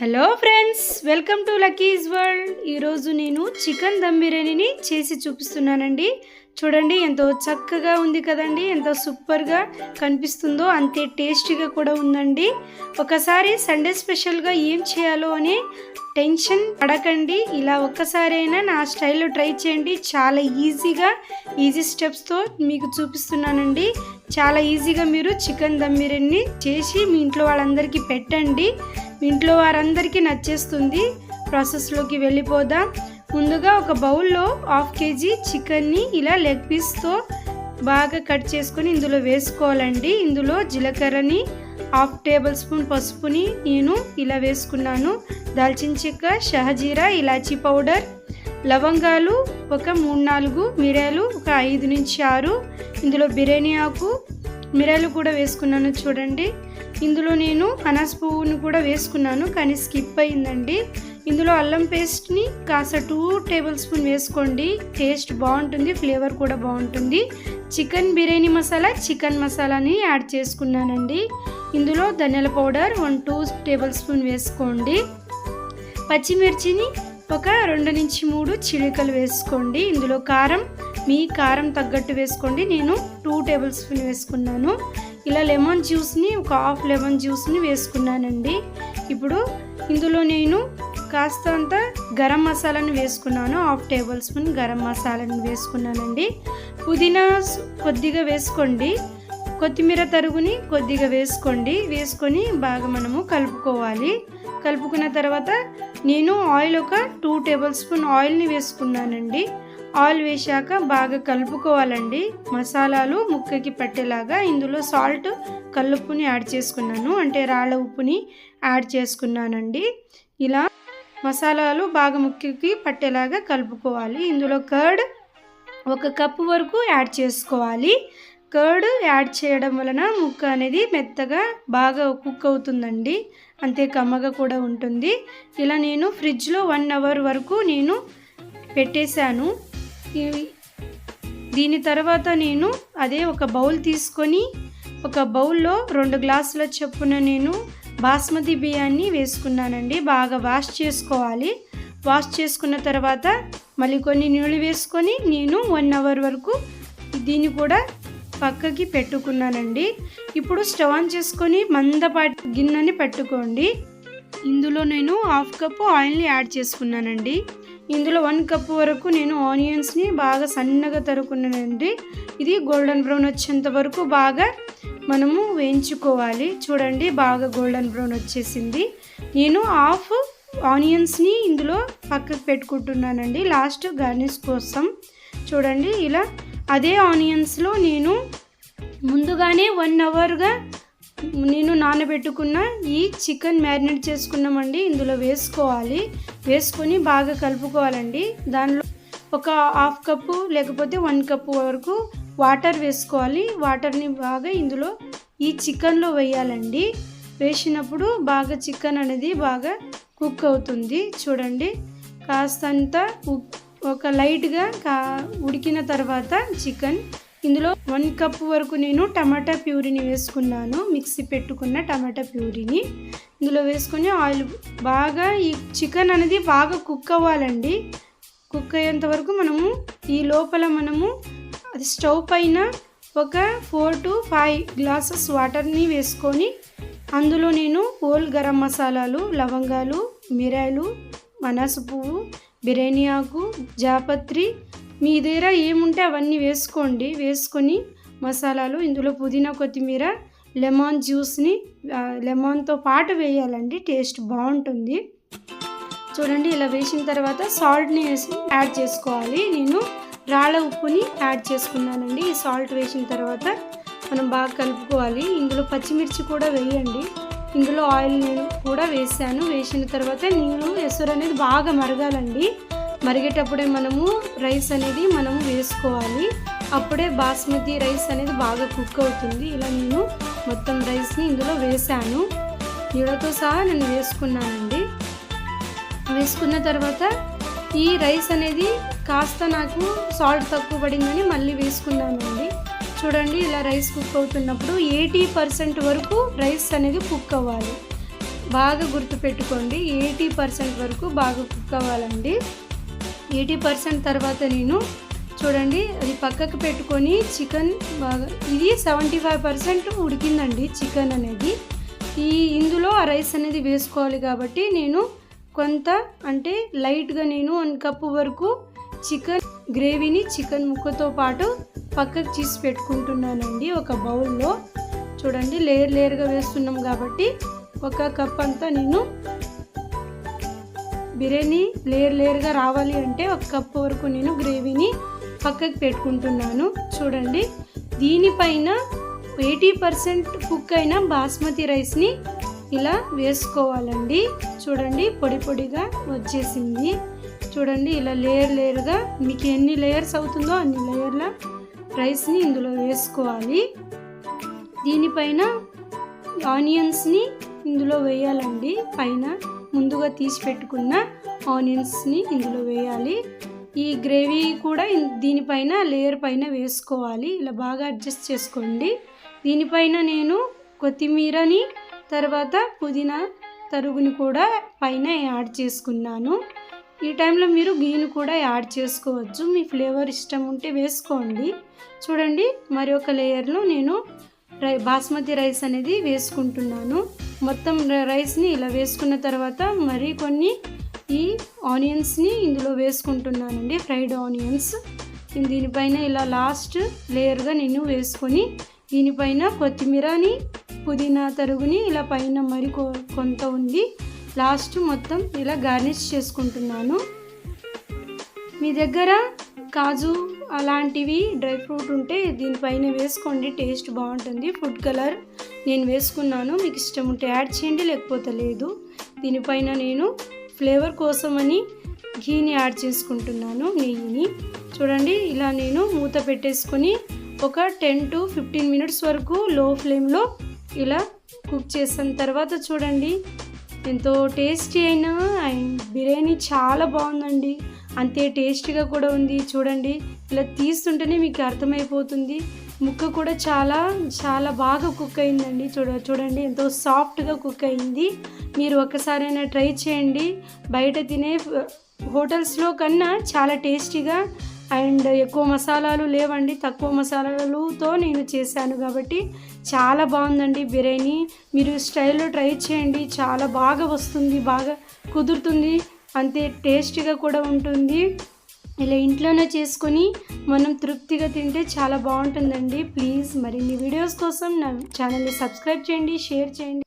Hello friends welcome to Lucky's world ఈరోజు నేను chicken dum బిర్యానీని చేసి చూపిస్తున్నానండి. చూడండి ఎంతో చక్కగా ఉంది కదండి. ఎంతో సూపర్గా కనిపిస్తుందో అంతే టేస్టీగా కూడా ఉందండి. ఒకసారి సండే స్పెషల్గా ఏం చేయాలో అని టెన్షన్ పడకండి. ఇలా ఒక్కసారైనా నా స్టైల్లో ట్రై చేయండి. చాలా ఈజీగా ఈజీ స్టెప్స్తో మీకు చూపిస్తున్నానండి. చాలా ఈజీగా మీరు చికెన్ దమ్ బిర్యానీ చేసి మీ ఇంట్లో వాళ్ళందరికీ పెట్టండి. మీ ఇంట్లో వారందరికీ నచ్చేస్తుంది. ప్రాసెస్లోకి వెళ్ళిపోదాం. ముందుగా ఒక బౌల్లో హాఫ్ కేజీ చికెన్ని ఇలా లెగ్ పీస్తో బాగా కట్ చేసుకొని ఇందులో వేసుకోవాలండి. ఇందులో జీలకర్రని హాఫ్ టేబుల్ స్పూన్ పసుపుని నేను ఇలా వేసుకున్నాను. దాల్చిన చెక్క షహజీరా ఇలాచీ పౌడర్ లవంగాలు ఒక మూడు నాలుగు మిరియాలు ఒక ఐదు నుంచి ఆరు. ఇందులో బిర్యానీ ఆకు మిరియాలు కూడా వేసుకున్నాను చూడండి. ఇందులో నేను అనాస్ పువ్వును కూడా వేసుకున్నాను కానీ స్కిప్ అయిందండి. ఇందులో అల్లం పేస్ట్ని కాస్త టూ టేబుల్ స్పూన్ వేసుకోండి. టేస్ట్ బాగుంటుంది ఫ్లేవర్ కూడా బాగుంటుంది. చికెన్ బిర్యానీ మసాలా చికెన్ మసాలాని యాడ్ చేసుకున్నానండి. ఇందులో ధనియాల powder one two tablespoon వేసుకోండి. పచ్చిమిర్చిని ఒక రెండు నుంచి మూడు చిలికలు వేసుకోండి. ఇందులో కారం మీ కారం తగ్గట్టు వేసుకోండి. నేను టూ టేబుల్ స్పూన్ వేసుకున్నాను. ఇలా లెమన్ జ్యూస్ని ఒక హాఫ్ లెమన్ జ్యూస్ని వేసుకున్నానండి. ఇప్పుడు ఇందులో నేను కాస్తంత గరం మసాలాను వేసుకున్నాను. హాఫ్ టేబుల్ స్పూన్ గరం మసాలాను వేసుకున్నానండి. పుదీనా కొద్దిగా వేసుకోండి. కొత్తిమీర తరుగుని కొద్దిగా వేసుకోండి. వేసుకొని బాగా మనము కలుపుకోవాలి. కలుపుకున్న తర్వాత నేను ఆయిల్ ఒక టూ టేబుల్ స్పూన్ ఆయిల్ని వేసుకున్నానండి. ఆయిల్ వేశాక బాగా కలుపుకోవాలండి. మసాలాలు ముక్కకి పట్టేలాగా ఇందులో సాల్ట్ కల్లుప్పుని యాడ్ చేసుకున్నాను. అంటే రాళ్ళ ఉప్పుని యాడ్ చేసుకున్నానండి. ఇలా మసాలాలు బాగా ముక్కకి పట్టేలాగా కలుపుకోవాలి. ఇందులో కర్డ్ ఒక కప్పు వరకు యాడ్ చేసుకోవాలి. కర్డ్ యాడ్ చేయడం వలన ముక్క అనేది మెత్తగా బాగా కుక్ అవుతుందండి. అంతే కమ్మగా కూడా ఉంటుంది. ఇలా నేను ఫ్రిడ్జ్లో వన్ అవర్ వరకు నేను పెట్టేశాను. దీని తర్వాత నేను అదే ఒక బౌల్ తీసుకొని ఒక బౌల్లో రెండు గ్లాసుల చొప్పున నేను బాస్మతి బియ్యాన్ని వేసుకున్నానండి. బాగా వాష్ చేసుకోవాలి. వాష్ చేసుకున్న తర్వాత మళ్ళీ కొన్ని నీళ్ళు వేసుకొని నేను వన్ అవర్ వరకు దీన్ని కూడా పక్కకి పెట్టుకున్నానండి. ఇప్పుడు స్టవ్ ఆన్ చేసుకొని మందపాటి గిన్నెని పెట్టుకోండి. ఇందులో నేను హాఫ్ కప్పు ఆయిల్ని యాడ్ చేసుకున్నానండి. ఇందులో వన్ కప్ వరకు నేను ఆనియన్స్ని బాగా సన్నగా తరుకున్నానండి ఇది గోల్డెన్ బ్రౌన్ వచ్చేంత వరకు బాగా మనము వేయించుకోవాలి. చూడండి బాగా గోల్డెన్ బ్రౌన్ వచ్చేసింది. నేను హాఫ్ ఆనియన్స్ని ఇందులో పక్కకు పెట్టుకుంటున్నానండి లాస్ట్ గార్నిష్ కోసం. చూడండి ఇలా అదే ఆనియన్స్లో నేను ముందుగానే వన్ అవర్గా నేను నానబెట్టుకున్న ఈ చికెన్ మ్యారినేట్ చేసుకున్నామండి. ఇందులో వేసుకోవాలి. వేసుకొని బాగా కలుపుకోవాలండి. దానిలో ఒక హాఫ్ కప్పు లేకపోతే వన్ కప్పు వరకు వాటర్ వేసుకోవాలి. వాటర్ని బాగా ఇందులో ఈ చికెన్లో వేయాలండి. వేసినప్పుడు బాగా చికెన్ అనేది బాగా కుక్ అవుతుంది. చూడండి. కాస్తంత ఉప్పు ఒక లైట్గా కా ఉడికిన తర్వాత చికెన్. ఇందులో వన్ కప్ వరకు నేను టమాటా ప్యూరీని వేసుకున్నాను. మిక్సీ పెట్టుకున్న టమాటా ప్యూరీని. ఇందులో వేసుకొని ఆయిల్ బాగా ఈ చికెన్ అనేది బాగా కుక్ అవ్వాలండి. కుక్ అయ్యేంత వరకు మనము ఈ లోపల మనము అది స్టవ్ పైన ఒక ఫోర్ టు ఫైవ్ గ్లాసెస్ వాటర్ని వేసుకొని అందులో నేను హోల్ గరం మసాలాలు లవంగాలు మిరాయలు మనసు పువ్వు బిర్యానీ ఆకు జాపత్రి. మీ దగ్గర ఏముంటే అవన్నీ వేసుకోండి. వేసుకొని మసాలాలు ఇందులో పుదీనా కొత్తిమీర లెమన్ జ్యూస్ని లెమన్తో పాటు వేయాలండి. టేస్ట్ బాగుంటుంది. చూడండి ఇలా వేసిన తర్వాత సాల్ట్ని వేసి యాడ్ చేసుకోవాలి. నేను రాళ్ళ ఉప్పుని యాడ్ చేసుకున్నానండి. ఈ సాల్ట్ వేసిన తర్వాత మనం బాగా కలుపుకోవాలి. ఇందులో పచ్చిమిర్చి కూడా వేయండి. ఇందులో ఆయిల్ నేను కూడా వేసాను. వేసిన తర్వాత నీరు ఎసరు అనేది బాగా మరగాలండి. మరిగేటప్పుడే మనము రైస్ అనేది మనము వేసుకోవాలి. అప్పుడే బాస్మతి రైస్ అనేది బాగా కుక్ అవుతుంది. ఇలా నేను మొత్తం రైస్ని ఇందులో వేసాను. నీళ్ళతో సహా నేను వేసుకున్నానండి. వేసుకున్న తర్వాత ఈ రైస్ అనేది కాస్త నాకు సాల్ట్ తక్కువ పడిందని మళ్ళీ వేసుకున్నానండి. చూడండి ఇలా రైస్ కుక్ అవుతున్నప్పుడు ఎయిటీ పర్సెంట్ వరకు రైస్ అనేది కుక్ అవ్వాలి. బాగా గుర్తుపెట్టుకోండి ఎయిటీ పర్సెంట్ వరకు బాగా కుక్ అవ్వాలండి. ఎయిటీ పర్సెంట్ తర్వాత నేను చూడండి అది పక్కకు పెట్టుకొని చికెన్ బాగా ఇది సెవెంటీ ఫైవ్ పర్సెంట్ ఉడికిందండి చికెన్ అనేది. ఈ ఇందులో ఆ రైస్ అనేది వేసుకోవాలి కాబట్టి నేను కొంత అంటే లైట్గా నేను వన్ కప్పు వరకు చికెన్ గ్రేవీని చికెన్ ముక్కతో పాటు పక్కకు తీసి పెట్టుకుంటున్నానండి ఒక బౌల్లో. చూడండి లేయర్ లేయర్గా వేస్తున్నాం కాబట్టి ఒక కప్ అంతా నేను బిర్యానీ లేయర్ లేయర్గా రావాలి అంటే ఒక కప్ వరకు నేను గ్రేవీని పక్కకు పెట్టుకుంటున్నాను. చూడండి దీనిపైన ఎయిటీ పర్సెంట్ కుక్ అయిన బాస్మతి రైస్ని ఇలా వేసుకోవాలండి. చూడండి పొడి పొడిగా వచ్చేసింది. చూడండి ఇలా లేయర్ లేయర్గా మీకు ఎన్ని లేయర్స్ అవుతుందో అన్ని లేయర్ల రైస్ని ఇందులో వేసుకోవాలి. దీనిపైన ఆనియన్స్ని ఇందులో వేయాలండి. పైన ముందుగా తీసి పెట్టుకున్న ఆనియన్స్ని ఇందులో వేయాలి. ఈ గ్రేవీ కూడా దీనిపైన లేయర్ పైన వేసుకోవాలి. ఇలా బాగా అడ్జస్ట్ చేసుకోండి. దీనిపైన నేను కొత్తిమీరని తర్వాత పుదీనా తరుగుని కూడా పైన యాడ్ చేసుకున్నాను. ఈ టైంలో మీరు గీను కూడా యాడ్ చేసుకోవచ్చు. మీ ఫ్లేవర్ ఇష్టం ఉంటే వేసుకోండి. చూడండి మరి ఒక లేయర్లో నేను రై బాస్మతి రైస్ అనేది వేసుకుంటున్నాను. మొత్తం రైస్ని ఇలా వేసుకున్న తర్వాత మరి కొన్ని ఈ ఆనియన్స్ని ఇందులో వేసుకుంటున్నానండి ఫ్రైడ్ ఆనియన్స్. దీనిపైన ఇలా లాస్ట్ లేయర్గా నేను వేసుకొని దీనిపైన కొత్తిమీరని పుదీనా తరుగుని ఇలా పైన మరి కొ- కొంత ఉంది. లాస్ట్ మొత్తం ఇలా గార్నిష్ చేసుకుంటున్నాను. మీ దగ్గర కాజు అలాంటివి డ్రై ఫ్రూట్ ఉంటే దీనిపైన వేసుకోండి టేస్ట్ బాగుంటుంది. ఫుడ్ కలర్ నేను వేసుకున్నాను మీకు ఇష్టం ఉంటే యాడ్ చేయండి లేకపోతే లేదు. దీనిపైన నేను ఫ్లేవర్ కోసమని ఘీని యాడ్ చేసుకుంటున్నాను నెయ్యిని. చూడండి ఇలా నేను మూత పెట్టేసుకొని ఒక టెన్ టు ఫిఫ్టీన్ మినిట్స్ వరకు లో ఫ్లేమ్లో ఇలా కుక్ చేసిన తర్వాత చూడండి. ఎంతో టేస్టీ అయినా అండ్ బిర్యానీ చాలా బాగుందండి. అంతే టేస్టీగా కూడా ఉంది. చూడండి ఇలా తీస్తుంటేనే మీకు అర్థమైపోతుంది. ముక్క కూడా చాలా చాలా బాగా కుక్ అయిందండి. చూడ చూడండి ఎంతో సాఫ్ట్గా కుక్ అయింది. మీరు ఒక్కసారైనా ట్రై చేయండి. బయట తినే హోటల్స్లో కన్నా చాలా టేస్టీగా అండ్ ఎక్కువ మసాలాలు లేవండి. తక్కువ మసాలాలతో నేను చేశాను కాబట్టి చాలా బాగుందండి బిర్యానీ. మీరు స్టైల్లో ట్రై చేయండి. చాలా బాగా వస్తుంది బాగా కుదురుతుంది. అంతే టేస్టీగా కూడా ఉంటుంది. ఇలా ఇంట్లోనే చేసుకొని మనం తృప్తిగా తింటే చాలా బాగుంటుందండి. ప్లీజ్ మరిన్ని వీడియోస్ కోసం నా ఛానల్ని సబ్స్క్రైబ్ చేయండి షేర్ చేయండి.